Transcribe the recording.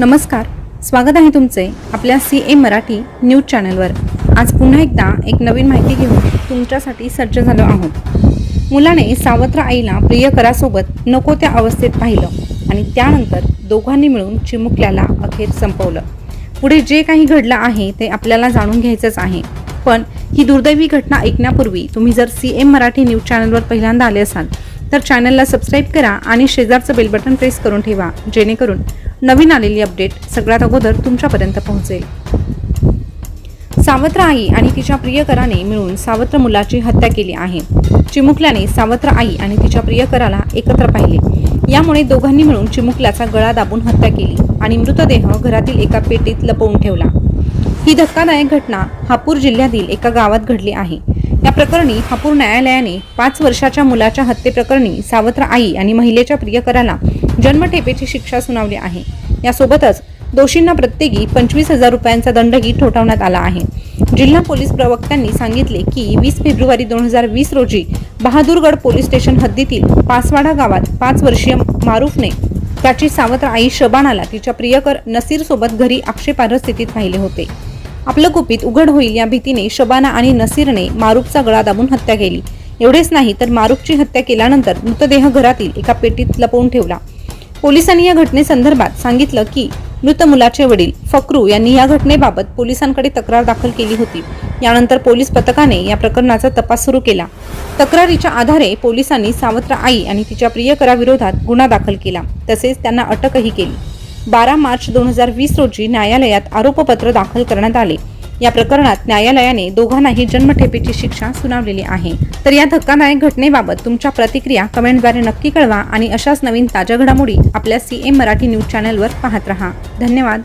नमस्कार. स्वागत आहे तुमचे आपल्या सी ए मराठी न्यूज चॅनलवर. आज पुन्हा एकदा एक नवीन माहिती घेऊन तुमच्यासाठी सज्ज झालो आहोत. मुलाने सावत्र आईला प्रियकरासोबत नको त्या अवस्थेत पाहिलं आणि त्यानंतर दोघांनी मिळून चिमुकल्याला अखेर संपवलं. पुढे जे काही घडलं आहे ते आपल्याला जाणून घ्यायचंच आहे. पण ही दुर्दैवी घटना ऐकण्यापूर्वी तुम्ही जर सी एम मराठी न्यूज चॅनलवर पहिल्यांदा आले असाल तर चॅनलला सबस्क्राईब करा आणि शेजारचं बेल बटन प्रेस करून ठेवा जेणेकरून नवीन आलेली अपडेट सगळ्यात अगोदर तुमच्यापर्यंत पोहोचेल. सावत्र आई आणि तिच्या प्रियकराने मिळून सावत्र मुलाची हत्या केली आहे. चिमुकल्याने सावत्र आई आणि तिच्या प्रियकराला एकत्र पाहिले. यामुळे दोघांनी मिळून चिमुकल्याचा गळा दाबून हत्या केली आणि मृतदेह घरातील एका पेटीत लपवून ठेवला. ही धक्कादायक घटना हापूर जिल्ह्यातील एका गावात घडली आहे. या प्रकरणी हापूर न्यायालयाने पाच वर्षाच्या मुलाच्या हत्येप्रकरणी सावत्र आई आणि महिलेच्या प्रियकराला जन्मठेपेची शिक्षा सुनावली आहे. यासोबतच दोषींना प्रत्येकी पंचवीस हजार रुपयांचा दंडही ठोठावण्यात आला आहे. जिल्हा पोलीस प्रवक्त्यांनी सांगितले की वीस फेब्रुवारी दोन हजार वीस रोजी बहादूरगड पोलीस स्टेशन हद्दीतील पासवाडा गावात पाच वर्षीय मारूफने त्याची सावत्र आई शबानाला तिच्या प्रियकर नसीरसोबत घरी आक्षेपार्ह स्थितीत पाहिले होते. आपलं गुपित उघड होईल या भीतीने शबाना आणि नसीरने मारुखचा गळा दाबून हत्या केली. एवढेच नाही तर मारूफची हत्या केल्यानंतर मृतदेह घरातील एका पेटीत लपवून ठेवला. पोलिसांनी या घटनेसंदर्भात सांगितलं की मृत मुलाचे वडील फक्रू यांनी या घटनेबाबत पोलिसांकडे तक्रार दाखल केली होती. यानंतर पोलीस पथकाने या प्रकरणाचा तपास सुरू केला. तक्रारीच्या आधारे पोलिसांनी सावत्र आई आणि तिच्या प्रियकराविरोधात गुन्हा दाखल केला. तसेच त्यांना अटकही केली. बारा मार्च दोन हजार वीस रोजी न्यायालयात आरोपपत्र दाखल करण्यात आले. या प्रकरणात न्यायालयाने दोघांनाही जन्मठेपेची शिक्षा सुनावलेली आहे. तर या धक्कादायक घटनेबाबत तुमच्या प्रतिक्रिया कमेंटद्वारे नक्की कळवा आणि अशाच नवीन ताज्या घडामोडी आपल्या सी एम मराठी न्यूज चॅनलवर पाहत रहा. धन्यवाद.